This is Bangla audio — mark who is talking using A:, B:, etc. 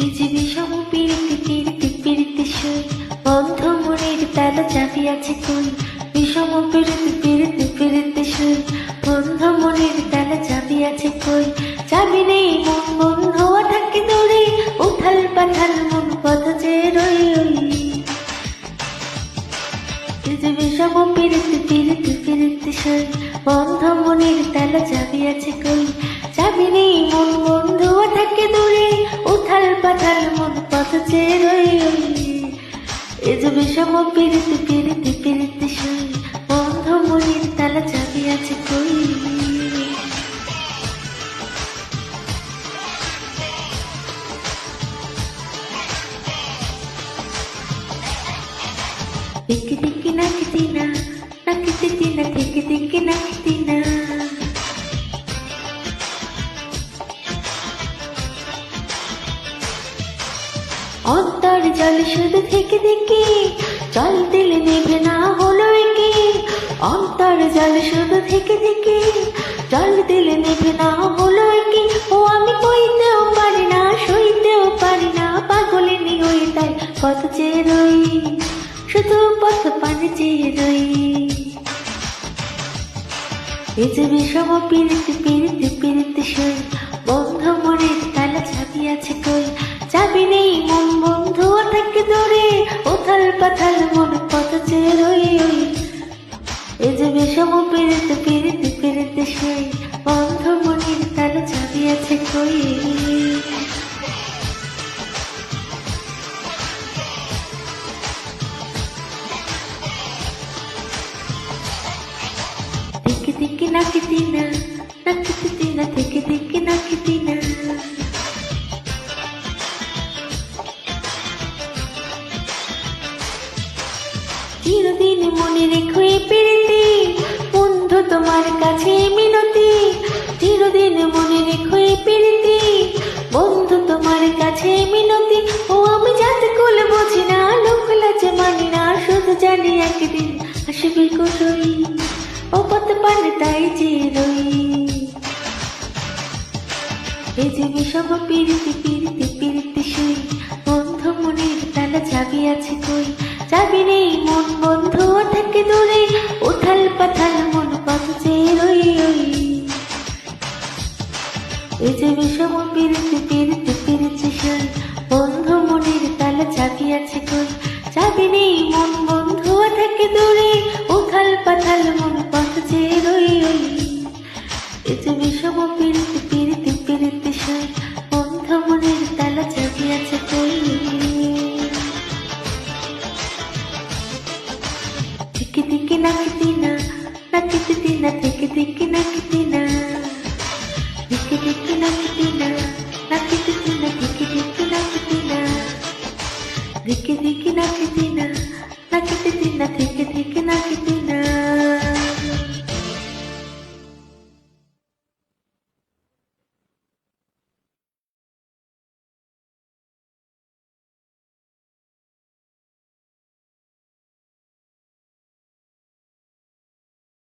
A: পৃথিবী সম পিড়িতে পিড়িতে পিড়িতে শুই বন্ধ মনের তালা চাবি আছে কই বিষম পিড়িতে পিড়িতে পিড়িতে শুই বন্ধ মনের তালা চাবি আছে কই চাবি নেই মন, বন্ধ থাকে দূরে উথাল পাথাল মন পথ যে রই পৃথিবী সম পিড়িতে পিড়িতে পিড়িতে শুই বন্ধ মনের তালা চাবি এ যে বিষম পিড়িতে পিড়িতে পিড়িতে শুই বন্ধ মনের তালা চাবি আছে কই? দিকে দিকে নাকি না নাকি দিকে না দিকে দিকে নাকি না জল শুধু থেকে দেখি। জল দিলে নেবে না হলো কি অন্তর জল শুধু থেকে দেখি। জল দিলে নেবে না হলো কি ও আমি কইতেও পারি না, সইতেও পারি না। পাগলে নি হই তাই কত চেয়ে রই। শুধু পথ পানে চেয়ে রই। এই যে বিষম পিড়িতে পিড়িতে পিড়িতে সই। পাথাল মন পথ চেয়ে রই। ওই এই যে বিষম পিড়িতে পিড়িতে পিড়িতে সই বন্ধ মনের তালা চাবি কই? দিকে দিকে নাকি দিনা নাকি দিনা দিকে মনে রেখো বন্ধু তোমার কাছে মিনতি। চিরদিন মনে রেখো এই বন্ধু তোমার কাছে মিনতি। ও আমি যাতে কোল বুঝি না, লোক লাজে মানি না, শুধু জানি একদিন আসবে কোটই ও পথ পানে তাই যে রই। এই যে বিষম পিড়িতে পিড়িতে পিড়িতে শুই বন্ধ মনের তালা চাবি আছে কই? চাবি নেই মন, বন্ধু থাকে দূরে উথাল পাথাল মন রই রই। এই যে বিষম পিরিতে পিরিতে পিরিতে সেই বন্ধু মনের তালে চাবি আছে কই চাবি নেই মন বন্ধু থেকে দূরে উথাল পাথাল মন চেয়ে রই দিনা দিকে না থেকে থেকে না থেকে থেকে না নাকি